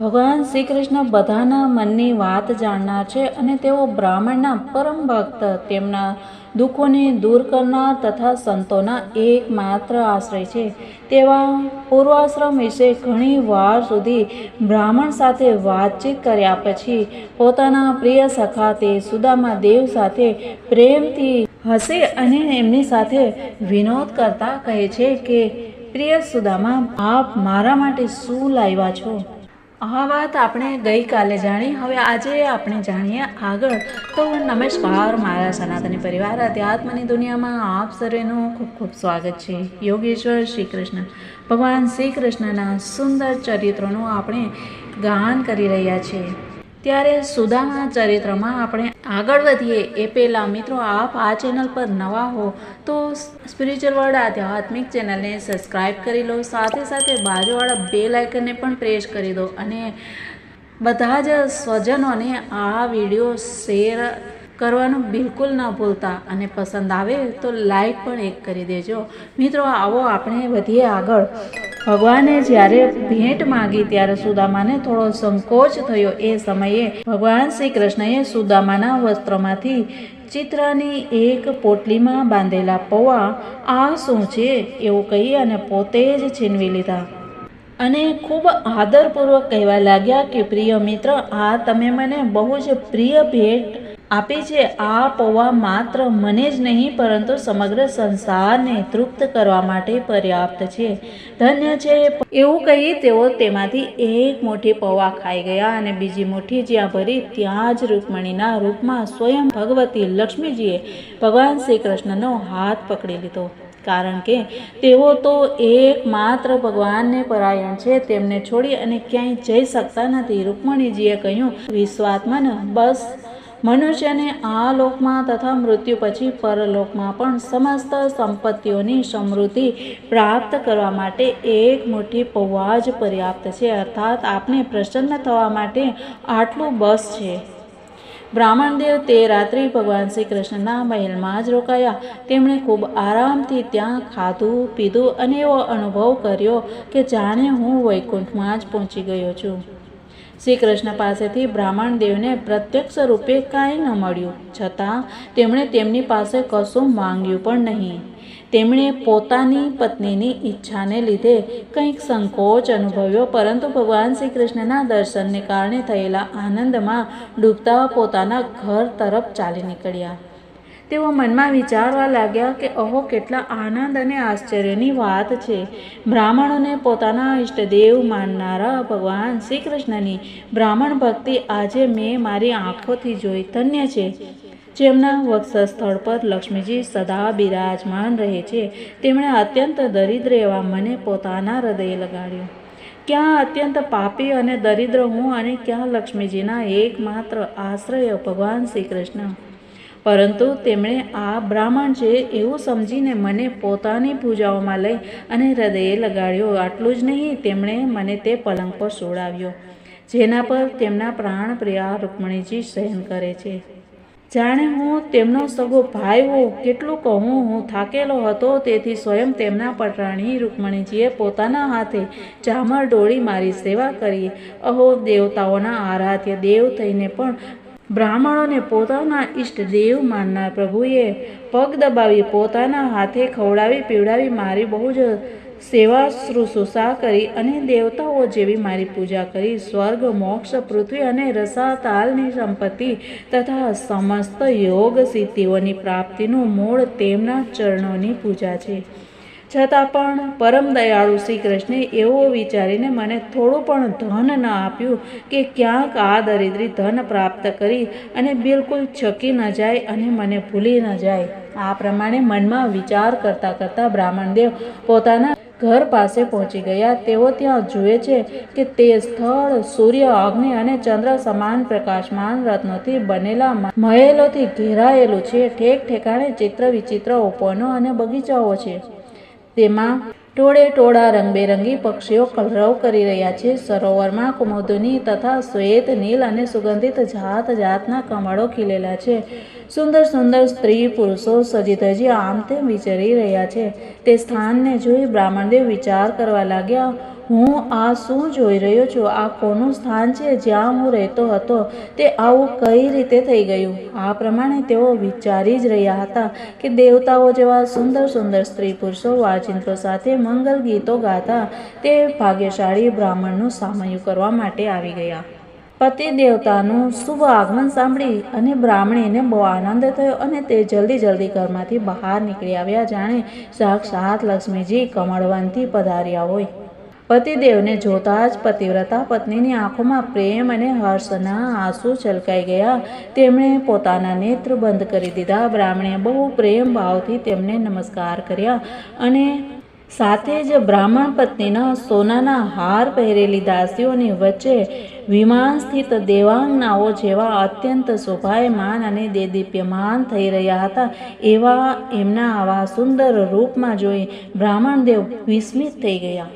ભગવાન શ્રી કૃષ્ણ બધાના મનની વાત જાણનાર છે અને તેઓ બ્રાહ્મણના પરમ ભક્ત, તેમના દુઃખોને દૂર કરનાર તથા સંતોના એકમાત્ર આશ્રય છે. તેવા પૂર્વાશ્રમ વિશે ઘણી વાર સુધી બ્રાહ્મણ સાથે વાતચીત કર્યા પછી પોતાના પ્રિય સખા તે સુદામા દેવ સાથે પ્રેમથી હસે અને એમની સાથે વિનોદ કરતા કહે છે કે, પ્રિય સુદામા, આપ મારા માટે શું લાવ્યા છો? આ વાત આપણે ગઈકાલે જાણી. હવે આજે આપણે જાણીએ આગળ. તો નમસ્કાર મારા સનાતની પરિવાર અધ્યાત્મની દુનિયામાં આપ સર્વેનું ખૂબ ખૂબ સ્વાગત છે. યોગેશ્વર શ્રી કૃષ્ણ ભગવાન શ્રી કૃષ્ણના સુંદર ચરિત્રોનું આપણે ગાન કરી રહ્યા છીએ. ત્યારે સુદામા ચરિત્રમાં આપણે આગળ વધીએ એ પહેલાં મિત્રો આપ આ ચેનલ પર નવા હો તો સ્પિરિચ્યુઅલ વર્લ્ડ આધ્યાત્મિક ચેનલને સબસ્ક્રાઈબ કરી લો. સાથે સાથે બાજુવાળા બે લાઇકનને પણ પ્રેસ કરી દો અને બધા જ સ્વજનોને આ વીડિયો શેર કરવાનું બિલકુલ ન ભૂલતા અને પસંદ આવે તો લાઈક પણ એક કરી દેજો. મિત્રો, આવો આપણે વધીએ આગળ. ભગવાને જ્યારે ભેટ માગી ત્યારે સુદામાને થોડો સંકોચ થયો. એ સમયે ભગવાન શ્રી કૃષ્ણએ સુદામાના વસ્ત્રમાંથી ચિત્રની એક પોટલીમાં બાંધેલા પૌવા આ શું છે એવું કહી અને પોતે જ છીનવી લીધા. અને ખૂબ આદરપૂર્વક કહેવા લાગ્યા કે, પ્રિય મિત્ર, આ તમે મને બહુ જ પ્રિય ભેટ આપી છે, આ પૌવા માત્ર મને જ નહીં, પરંતુ સમગ્ર સંસારને તૃપ્ત કરવા માટે પર્યાપ્ત છે. ધન્ય છે. એવું કહી તેઓ તેમાંથી એક મુઠ્ઠી પૌવા ખાઈ ગયા અને બીજી મુઠ્ઠી જ્યાં ભરી, ત્યાં જ રૂકમણીના રૂપમાં સ્વયં ભગવતી લક્ષ્મીજીએ ભગવાન શ્રી કૃષ્ણનો હાથ પકડી લીધો. કારણ કે તેઓ તો એકમાત્ર ભગવાનને પરાયણ છે, તેમને છોડી અને ક્યાંય જઈ શકતા નથી. રૂકમણીજીએ કહ્યું, વિશ્વાત્મન બસ મનુષ્યને આ લોકમાં તથા મૃત્યુ પછી પરલોકમાં પણ સમસ્ત સંપત્તિઓની સમૃદ્ધિ પ્રાપ્ત કરવા માટે એક મુઠ્ઠી પૌવા જ પર્યાપ્ત છે. અર્થાત આપને પ્રસન્ન થવા માટે આટલું બસ છે. બ્રાહ્મણદેવ તે રાત્રિ ભગવાન શ્રી કૃષ્ણના મહેલમાં જ રોકાયા. તેમણે ખૂબ આરામથી ત્યાં ખાધું, પીધું અને એવો અનુભવ કર્યો કે જાણે હું વૈકુંઠમાં જ પહોંચી ગયો છું. શ્રી કૃષ્ણ પાસેથી બ્રાહ્મણ દેવને પ્રત્યક્ષ રૂપે કાંઈ ન મળ્યું. છતાં તેમણે તેમની પાસે કશું માંગ્યું પણ નહીં. તેમણે પોતાની પત્નીની ઈચ્છાને લીધે કંઈક સંકોચ અનુભવ્યો, પરંતુ ભગવાન શ્રી કૃષ્ણના દર્શનને કારણે થયેલા આનંદમાં ડૂબતા પોતાના ઘર તરફ ચાલી નીકળ્યા. તેઓ મનમાં વિચારવા લાગ્યા કે અહો, કેટલા આનંદ અને આશ્ચર્યની વાત છે. બ્રાહ્મણોને પોતાના ઈષ્ટદેવ માનનારા ભગવાન શ્રી કૃષ્ણની બ્રાહ્મણ ભક્તિ આજે મેં મારી આંખોથી જોઈ ધન્ય છે. જેમના વક્ષસ્થળ પર લક્ષ્મીજી સદા બિરાજમાન રહે છે. તેમણે અત્યંત દરિદ્ર એવા મને પોતાના હૃદય લગાડ્યું. ક્યાં અત્યંત પાપી અને દરિદ્ર હું અને ક્યાં લક્ષ્મીજીના એકમાત્ર આશ્રય ભગવાન શ્રી કૃષ્ણ પરંતુ તેમણે આ બ્રાહ્મણ છે એવું સમજીને મને પોતાની પૂજાઓમાં લઈ અને હૃદયે લગાડ્યો આટલું જ નહીં, તેમણે મને તે પલંગ પર સોડાવ્યો, જેના પર તેમના પ્રાણ પ્રિયા રૂકમણીજી સહન કરે છે. જાણે હું તેમનો સગો ભાઈ હોઉં, કેટલું કહું, હું થાકેલો હતો, તેથી સ્વયં તેમના પટરાણી રૂકમણીજીએ પોતાના હાથે ચામર ડોળી મારી સેવા કરી. અહો, દેવતાઓના આરાધ્ય દેવ થઈને પણ બ્રાહ્મણોને પોતાના ઈષ્ટ દેવ માનનાર પ્રભુએ પગ દબાવી પોતાના હાથે ખવડાવી પીવડાવી મારી બહુ જ સેવા શુશ્રુષા કરી અને દેવતાઓ જેવી મારી પૂજા કરી. સ્વર્ગ, મોક્ષ, પૃથ્વી અને રસાતાલની સંપત્તિ તથા સમસ્ત યોગ સિદ્ધિઓની પ્રાપ્તિનું મૂળ તેમના ચરણોની પૂજા છે. છતાં પણ પરમ દયાળુ શ્રી કૃષ્ણે એવો વિચારીને મને થોડું પણ ધન ન આપ્યું કે ક્યાંક આ દરિદ્રી ધન પ્રાપ્ત કરી અને બિલકુલ છકી ન જાય અને મને ભૂલી ન જાય. આ પ્રમાણે મનમાં વિચાર કરતાં કરતાં બ્રાહ્મણદેવ પોતાના ઘર પાસે પહોંચી ગયા. તેઓ ત્યાં જુએ છે કે તે સ્થળ સૂર્ય, અગ્નિ અને ચંદ્ર સમાન પ્રકાશમાન રત્નોથી બનેલા મહેલોથી ઘેરાયેલું છે. ઠેક ઠેકાણે ચિત્ર વિચિત્ર ઉપવનો અને બગીચાઓ છે. તેમાં ટોળે ટોળા રંગબેરંગી પક્ષીઓ કલરવ કરી રહ્યા છે. સરોવરમાં કુમુદની તથા શ્વેત, નીલ અને સુગંધિત જાત જાતના કમળો ખીલેલા છે. સુંદર સુંદર સ્ત્રી પુરુષો સજી ધજી આમ તેમ વિચરી રહ્યા છે. તે સ્થાનને જોઈ બ્રાહ્મણદેવ વિચાર કરવા લાગ્યા હું આ શું જોઈ રહ્યો છું? આ કોનું સ્થાન છે? જ્યાં હું રહેતો હતો, તે આવું કઈ રીતે થઈ ગયું? આ પ્રમાણે તેઓ વિચારી જ રહ્યા હતા કે દેવતાઓ જેવા સુંદર સુંદર સ્ત્રી પુરુષો વાચિંત્રો સાથે મંગલ ગીતો ગાતા તે ભાગ્યશાળી બ્રાહ્મણનું સામયું કરવા માટે આવી ગયા. પતિ દેવતાનું શુભ આગમન સાંભળી અને બ્રાહ્મણીને બહુ આનંદ થયો અને તે જલ્દી જલ્દી ઘરમાંથી બહાર નીકળી આવ્યા. જાણે સાક્ષાત લક્ષ્મીજી કમળવનથી પધાર્યા હોય. પતિદેવને જોતા જ પતિવ્રતા પત્નીની આંખોમાં પ્રેમ અને હર્ષના આંસુ છલકાઈ ગયા. તેમણે પોતાના નેત્ર બંધ કરી દીધા. બ્રાહ્મણે બહુ પ્રેમ ભાવથી તેમને નમસ્કાર કર્યા અને સાથે જ બ્રાહ્મણ પત્નીના સોનાના હાર પહેરેલી દાસીઓની વચ્ચે વિમાન સ્થિત દેવાંગનાઓ જેવા અત્યંત શોભાયમાન અને દેદીપ્યમાન થઈ રહ્યા હતા. એવા એમના આવા સુંદર રૂપમાં જોઈ બ્રાહ્મણદેવ વિસ્મિત થઈ ગયા.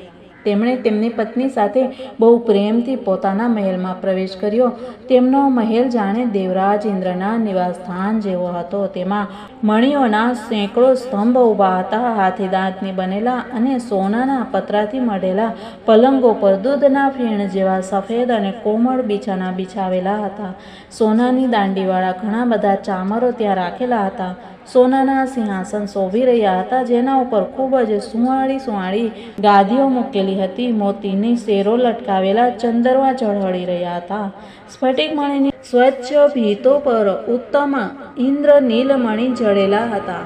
તેમણે તેમની પત્ની સાથે બહુ પ્રેમથી પોતાના મહેલમાં પ્રવેશ કર્યો. તેમનો મહેલ જાણે દેવરાજ ઇન્દ્રના નિવાસસ્થાન જેવો હતો. તેમાં મણીઓના સેંકડો સ્તંભ ઊભા હતા. હાથી દાંતની બનેલા અને સોનાના પતરાથી મઢેલા પલંગો પર દૂધના ફીણ જેવા સફેદ અને કોમળ બિછાના બિછાવેલા હતા. સોનાની દાંડીવાળા ઘણા બધા ચામરો ત્યાં રાખેલા હતા. સોનાના સિંહાસન શોભી રહ્યા હતા, જેના ઉપર ખૂબ જ સુંવાળી સુંવાળી ગાદીઓ મૂકેલી હતી. મોતીની શેરો લટકાવેલા ચંદરવા ઝળહળી રહ્યા હતા. સ્ફટિક મણીની સ્વચ્છ ભીતો પર ઉત્તમ ઇન્દ્ર નીલમણી જડેલા હતા.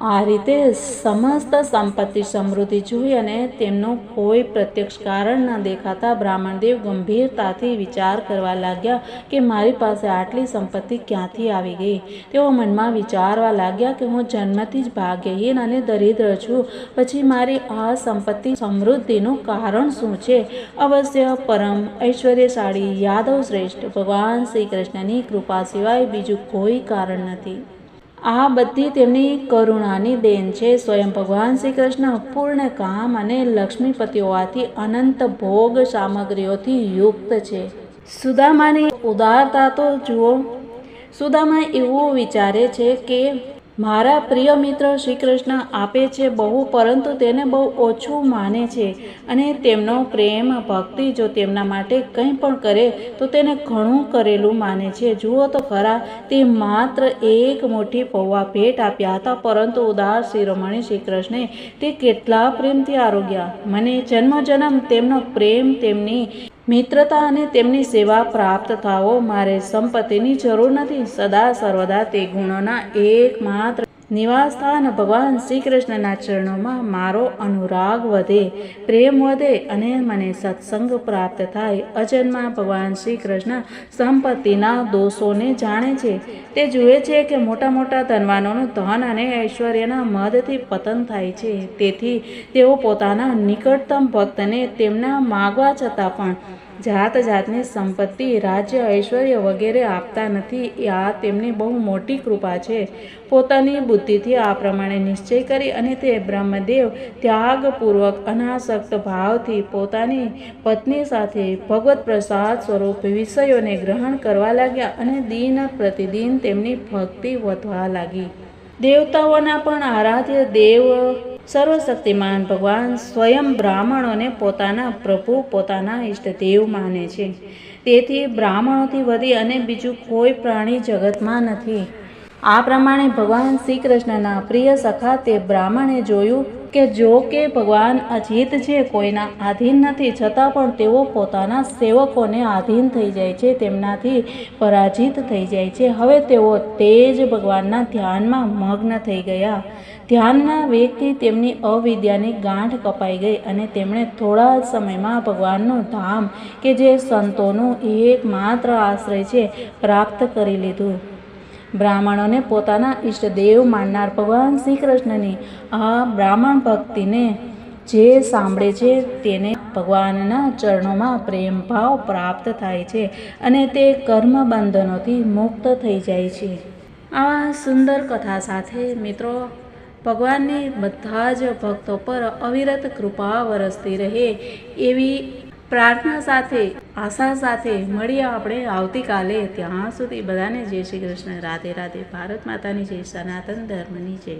આ રીતે સમસ્ત સંપત્તિ સમૃદ્ધિ જોઈ અને તેમનું કોઈ પ્રત્યક્ષ કારણ ન દેખાતા બ્રાહ્મણદેવ ગંભીરતાથી વિચાર કરવા લાગ્યા કે મારી પાસે આટલી સંપત્તિ ક્યાંથી આવી ગઈ? તેઓ મનમાં વિચારવા લાગ્યા કે હું જન્મથી જ ભાગ્યહીન અને દરિદ્ર છું. પછી મારી આ સંપત્તિ સમૃદ્ધિનું કારણ શું છે? અવશ્ય પરમ ઐશ્વર્યશાળી યાદવ શ્રેષ્ઠ ભગવાન શ્રી કૃષ્ણની કૃપા સિવાય બીજું કોઈ કારણ નથી. આ બધી તેમની કરુણાની દેન છે. સ્વયં ભગવાન શ્રી કૃષ્ણ પૂર્ણ કામ અને લક્ષ્મીપતિ હોવાથી અનંત ભોગ સામગ્રીઓથી યુક્ત છે. સુદામાની ઉદારતા તો જુઓ. સુદામા એવું વિચારે છે કે મારા પ્રિય મિત્ર શ્રી કૃષ્ણ આપે છે બહુ, પરંતુ તેને બહુ ઓછું માને છે. અને તેમનો પ્રેમ ભક્તિ જો તેમના માટે કંઈ પણ કરે, તો તેને ઘણું કરેલું માને છે. જુઓ તો ખરા, તે માત્ર એક મોટી પૌવા ભેટ આપ્યા હતા, પરંતુ ઉદાર શિરોમણી શ્રી કૃષ્ણે તે કેટલા પ્રેમથી આરોગ્યા. મને જન્મ જન્મ તેમનો પ્રેમ તેમની મિત્રતા અને તેમની સેવા પ્રાપ્ત થાઓ. મારે સંપત્તિની જરૂર નથી. સદા સર્વદા તે ગુણોના એકમાત્ર નિવાસસ્થાન ભગવાન શ્રી કૃષ્ણના ચરણોમાં મારો અનુરાગ વધે, પ્રેમ વધે અને મને સત્સંગ પ્રાપ્ત થાય. અજન્મા ભગવાન શ્રી કૃષ્ણ સંપત્તિના દોષોને જાણે છે. તે જુએ છે કે મોટા મોટા ધનવાનોનું ધન અને ઐશ્વર્યના મદથી પતન થાય છે. તેથી તેઓ પોતાના નિકટતમ ભક્તને તેમના માગવા છતાં પણ જાત જાતની સંપત્તિ રાજ્ય ઐશ્વર્ય વગેરે આપતા નથી. આ તેમની બહુ મોટી કૃપા છે. પોતાની બુદ્ધિથી આ પ્રમાણે નિશ્ચય કરી અને તે બ્રહ્મદેવ ત્યાગપૂર્વક અનાસક્ત ભાવથી પોતાની પત્ની સાથે ભગવત પ્રસાદ સ્વરૂપ વિષયોને ગ્રહણ કરવા લાગ્યા અને દિન પ્રતિદિન તેમની ભક્તિ વધવા લાગી. દેવતાઓના પણ આરાધ્ય દેવ સર્વશક્તિમાન ભગવાન સ્વયં બ્રાહ્મણોને પોતાના પ્રભુ, પોતાના ઈષ્ટદેવ માને છે. તેથી બ્રાહ્મણોથી વધી અને બીજું કોઈ પ્રાણી જગતમાં નથી. આ પ્રમાણે ભગવાન શ્રી કૃષ્ણના પ્રિય સખા તે બ્રાહ્મણે જોયું કે જો કે ભગવાન અજીત છે કોઈના આધીન નથી, છતાં પણ તેઓ પોતાના સેવકોને આધીન થઈ જાય છે, તેમનાથી પરાજિત થઈ જાય છે. હવે તેઓ તે જ ભગવાનના ધ્યાનમાં મગ્ન થઈ ગયા. ધ્યાનના વેગથી તેમની અવિદ્યાની ગાંઠ કપાઈ ગઈ અને તેમણે થોડા જ સમયમાં ભગવાનનું ધામ, કે જે સંતોનું એકમાત્ર આશ્રય છે, પ્રાપ્ત કરી લીધું. બ્રાહ્મણોને પોતાના ઈષ્ટદેવ માનનાર ભગવાન શ્રી કૃષ્ણની આ બ્રાહ્મણ ભક્તિને જે સાંભળે છે તેને ભગવાનના ચરણોમાં પ્રેમ ભાવ પ્રાપ્ત થાય છે અને તે કર્મ બંધનોથી મુક્ત થઈ જાય છે. આ સુંદર કથા સાથે મિત્રો, ભગવાનની બધા જ ભક્તો પર અવિરત કૃપા વરસતી રહે એવી પ્રાર્થના સાથે, આશા સાથે મળીએ આપણે આવતીકાલે. ત્યાં સુધી બધાને જય શ્રી કૃષ્ણ. રાધે રાધે. ભારત માતાની જય, સનાતન ધર્મની જય.